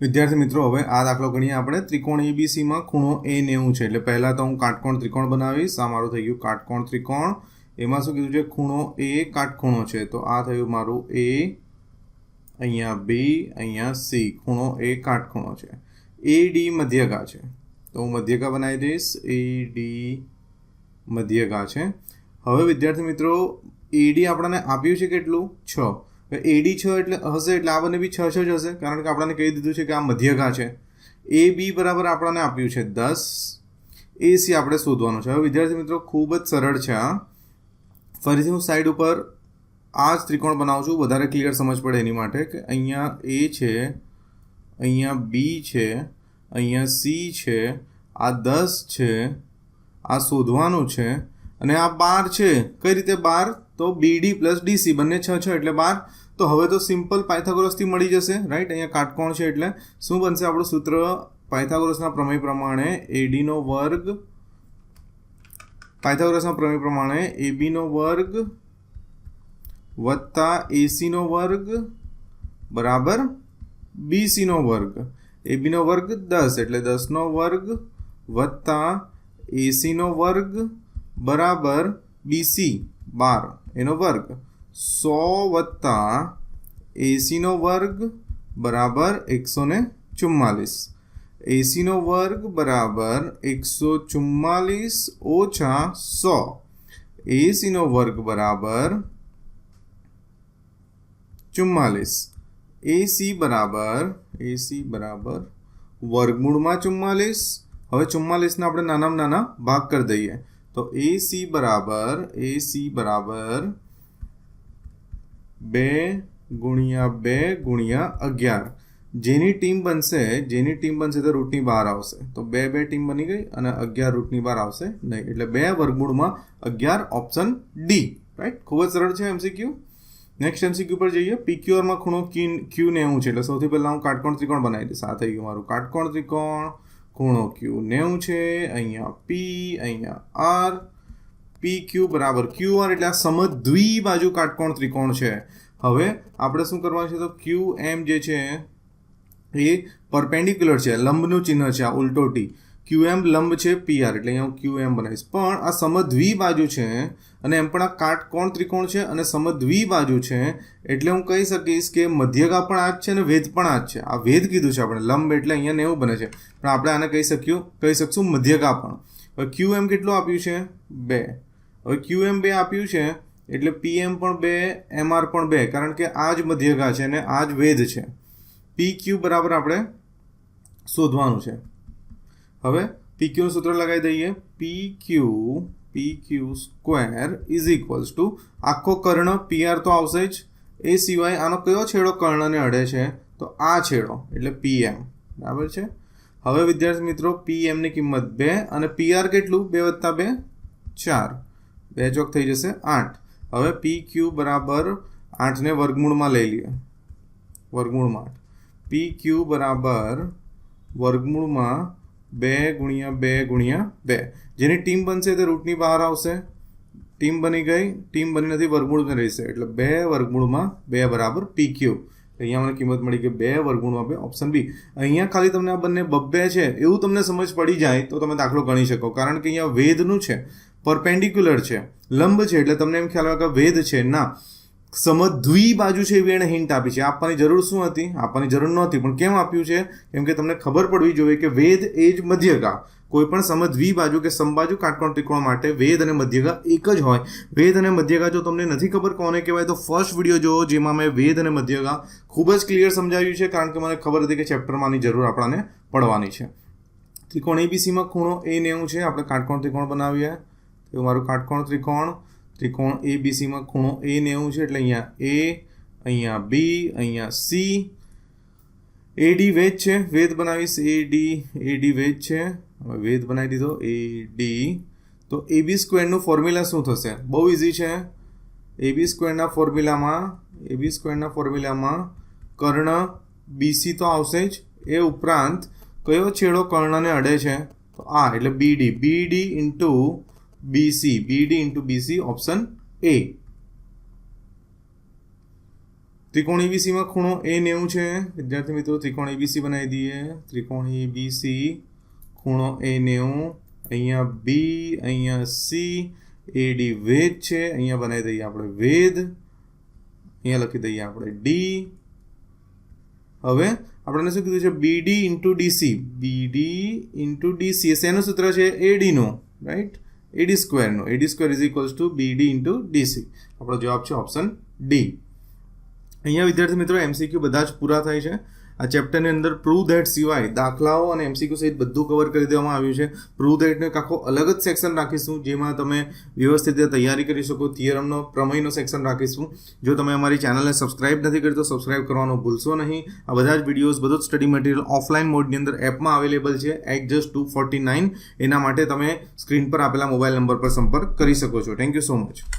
વિદ્યાર્થી મિત્રો, હવે આ દાખલો ગણીએ આપણે. ત્રિકોણ એબીસીમાં ખૂણો એ નેવું છે. એટલે પહેલાં તો હું કાટકોણ ત્રિકોણ બનાવીશ. આ મારું થઈ ગયું કાટકોણ ત્રિકોણ. એમાં શું કીધું છે? ખૂણો એ કાટખૂણો છે. તો આ થયું મારું એ અહીંયા બી અહીંયા સી ખૂણો એ કાટખૂણો છે. એ ડી મધ્યગા છે. તો હું મધ્યગા બનાવી દઈશ. એ ડી મધ્યગા છે. હવે વિદ્યાર્થી મિત્રો એડી આપણને આપ્યું છે કેટલું? છ. એડી છ એટલે હશે એટલે આ બંને બી છ છ જ હશે, કારણ કે આપણને કહી દીધું છે કે આ મધ્યગા છે. એ બી બરાબર આપણને આપ્યું છે દસ. એ સી આપણે શોધવાનું છે. હવે વિદ્યાર્થી મિત્રો, ખૂબ જ સરળ છે આ ફરીથી હું સાઈડ ઉપર આ જ ત્રિકોણ બનાવું છું. વધારે ક્લિયર સમજ પડે એની માટે કે અહીંયા એ છે, અહીંયા બી છે, અહીંયા સી છે, આ દસ છે, આ શોધવાનું છે. અને આ બાર છે. કઈ રીતે બાર? તો બીડી પ્લસ ડીસી બંને છ છ એટલે બાર. તો હવે તો સિમ્પલ પાયથાગોરસથી મળી જશે રાઈટ અહીંયા કાટકોણ છે એટલે શું બનશે આપણું સૂત્ર? પાયથાગોરસના પ્રમેય પ્રમાણે એડીનો વર્ગ, પાયથાગોરસના પ્રમેય પ્રમાણે એબીનો વર્ગ વત્તા એસીનો વર્ગ બરાબર બીસીનો વર્ગ. એબીનો વર્ગ દસ એટલે દસનો વર્ગ વત્તા એસીનો વર્ગ બરાબર બીસી બાર. એનો વર્ગ. સો વત્તા એસીનો વર્ગ બરાબર એકસો ને ચુમ્માલીસ. એસીનો વર્ગ બરાબર એકસો ચુમ્માલીસ ઓછા સો. એસીનો વર્ગ બરાબર ચુમ્માલીસ. એસી બરાબર એસી બરાબર વર્ગમૂળમાં ચુમ્માલીસ. હવે ચુમ્માલીસના આપણે નાનામાં નાના ભાગ કરી દઈએ. તો એ સી બરાબર એ સી બરાબર બે ગુણ્યા બે ગુણ્યા અગિયાર. જેની ટીમ બનશે, જેની ટીમ બનશે તો રૂટની બહાર આવશે. તો બે બે ટીમ બની ગઈ અને અગિયાર રૂટની બહાર આવશે નહીં. એટલે બે વર્ગમૂળમાં અગિયાર ઓપ્શન ડી રાઈટ ખૂબ જ સરળ છે એમસીક્યુ નેક્સ્ટ એમસીક્યુ પર જઈએ. પીક્યુઆરમાં ખૂણો ક્યુ ક્યુ નેવું છે. એટલે સૌથી પહેલાં હું કાટકોણ ત્રિકોણ બનાવી દઈશ. આ થઈ ગયું મારું. કાટકોણ ત્રિકોણ ખૂણો ક્યુ નેવું છે, અહીંયા પી અહીંયા આર પી ક્યુ બરાબર ક્યુ આર એટલે આ સમદ્વિ બાજુ કાટકોણ ત્રિકોણ છે. હવે આપણે શું કરવાનું છે તો ક્યુ એમ જે છે એ પરપેન્ડિક્યુલર છે, લંબનું ચિહ્ન છે આ ઉલટો ક્યુ એમ લંબ છે પી આર એટલે અહીંયા હું ક્યુ એમ બનાવીશ. પણ આ સમદ્વિ બાજુ છે અને એમ પણ આ કાટકોણ ત્રિકોણ છે અને સમદ્વિ બાજુ છે એટલે હું કહી શકીશ કે મધ્યગા પણ આ જ છે અને વેધ પણ આ જ છે. આ વેધ કીધું છે આપણે, લંબ એટલે અહીંયા નેવું બને છે. પણ આપણે આને કહી શક્યું કહી શકશું મધ્યગા પણ. હવે ક્યુ એમ કેટલું આપ્યું છે? બે. હવે ક્યુ એમ બે આપ્યું છે એટલે પી એમ પણ બે એમ આર પણ બે, કારણ કે આ જ મધ્યગા છે અને આ જ વેધ છે. પી ક્યુ બરાબર આપણે શોધવાનું છે. હવે પી ક્યુનું સૂત્ર લગાવી દઈએ. P Q P Q square is equals to આખો કર્ણ પી આર તો આવશે જ. એ સિવાય આનો કયો છેડો કર્ણને અડે છે? તો આ છેડો, એટલે પી એમ બરાબર છે? હવે વિદ્યાર્થી મિત્રો પી એમની કિંમત બે અને પી આર કેટલું? બે વત્તા બે? ચાર. બે ચોક થઈ જશે આઠ. હવે પી ક્યુ બરાબર આઠને વર્ગમૂળમાં લઈ લઈએ. વર્ગમૂળમાં આઠ. પી ક્યુ બરાબર વર્ગમૂળમાં બે ગુણ્યા બે ગુણ્યા બે. જેની ટીમ બનશે તે રૂટની બહાર આવશે. ટીમ બની ગઈ. ટીમ બની નથી, વર્ગમૂળમાં રહેશે. એટલે બે વર્ગમૂળમાં બે બરાબર પી ક્યુ અહીંયા મને કિંમત મળી કે બે વર્ગુણમાં બે ઓપ્શન બી અહીંયા ખાલી તમને આ બંને બબ્બે છે, એવું તમને સમજ પડી જાય તો તમે દાખલો ગણી શકો. કારણ કે અહીંયા વેદનું છે પરપેન્ડિક્યુલર છે, લંબ છે, એટલે તમને એમ ખ્યાલ આવે કે વેદ છે. ના. સમદ્વિ બાજુ છે એવી એણે હિન્ટ આપી છે. આપવાની જરૂર શું હતી? આપવાની જરૂર નહોતી, પણ કેમ આપ્યું છે? કેમ કે તમને ખબર પડવી જોઈએ કે વેદ એ જ મધ્યગા. કોઈ પણ સમદ્વિ બાજુ કે સમબાજુ કાટકોણ ત્રિકોણ માટે વેદ અને મધ્યગા એક જ હોય. વેદ અને મધ્યગા જો તમને નથી ખબર કોને કહેવાય, તો ફર્સ્ટ વીડિયો જોવો જેમાં મેં વેદ અને મધ્યગા ખૂબ જ ક્લિયર સમજાવ્યું છે, કારણ કે મને ખબર હતી કે ચેપ્ટરમાંની જરૂર આપણને પડવાની છે. ત્રિકોણ એબીસીમાં ખૂણો એ નેવું છે. આપણે કાટકોણ ત્રિકોણ બનાવીએ. તો મારું કાટકોણ ત્રિકોણ ત્રિકોણ એ બીસીમાં ખૂણો એ નેવું છે એટલે અહીંયા એ અહીંયા બી અહીંયા સી એ ડી વેદ છે. વેદ બનાવીશ. એ ડી એ ડી વેદ છે. હવે વેદ બનાવી દીધો. એ ડી તો એ બી સ્ક્વેરનું ફોર્મ્યુલા શું થશે? બહુ ઇઝી છે. એ બી સ્ક્વેરના ફોર્મ્યુલામાં બી સ્ક્વેરના ફોર્મ્યુલામાં કર્ણ બીસી તો આવશે જ. એ ઉપરાંત કયો છેડો કર્ણને અડે છે? તો આ એટલે BD BD into BC BD into BC option એ ત્રિકોણ એબીસીમાં ખૂણો એ નેવું છે. વિદ્યાર્થી મિત્રો, ત્રિકોણ એબીસી બનાવી દઈએ. ત્રિકોણ એબીસી ખૂણો એ નેવું. અહીંયા બી અહીંયા સી એડી વેદ છે. અહીંયા બનાવી દઈએ આપણે વેદ. અહીંયા લખી દઈએ આપણે ડી હવે આપણને શું કીધું છે? BD into DC BD into DC એ શેનું સૂત્ર છે? એડીનો right AD સ્ક્વેરનો AD square is equals to BD into DC આપણો જવાબ છે ઓપ્શન ડી અહીંયા વિદ્યાર્થી મિત્રો એમસીક્યુ બધા જ પૂરા થાય છે. આ ચેપ્ટરની અંદર પ્રૂવ ધેટ સિવાય દાખલાઓ અને એમસીક્યુ સહિત બધું કવર કરી દેવામાં આવ્યું છે. પ્રૂવ ધેટનો એક આખો અલગ જ સેક્શન રાખીશું, જેમાં તમે વ્યવસ્થિત રીતે તૈયારી કરી શકો થિયરમનો પ્રમેયનો સેક્શન રાખીશું. જો તમે અમારી ચેનલને સબસ્ક્રાઇબ નથી કરી, તો સબસ્ક્રાઇબ કરવાનું ભૂલશો નહીં. આ બધા જ વિડીયોઝ બધું જ સ્ટડી મટીરિયલ ઓફલાઈન મોડની અંદર એપમાં અવેલેબલ છે at just two forty nine એના માટે તમે સ્ક્રીન પર આપેલા મોબાઈલ નંબર પર સંપર્ક કરી શકો છો. Thank you so much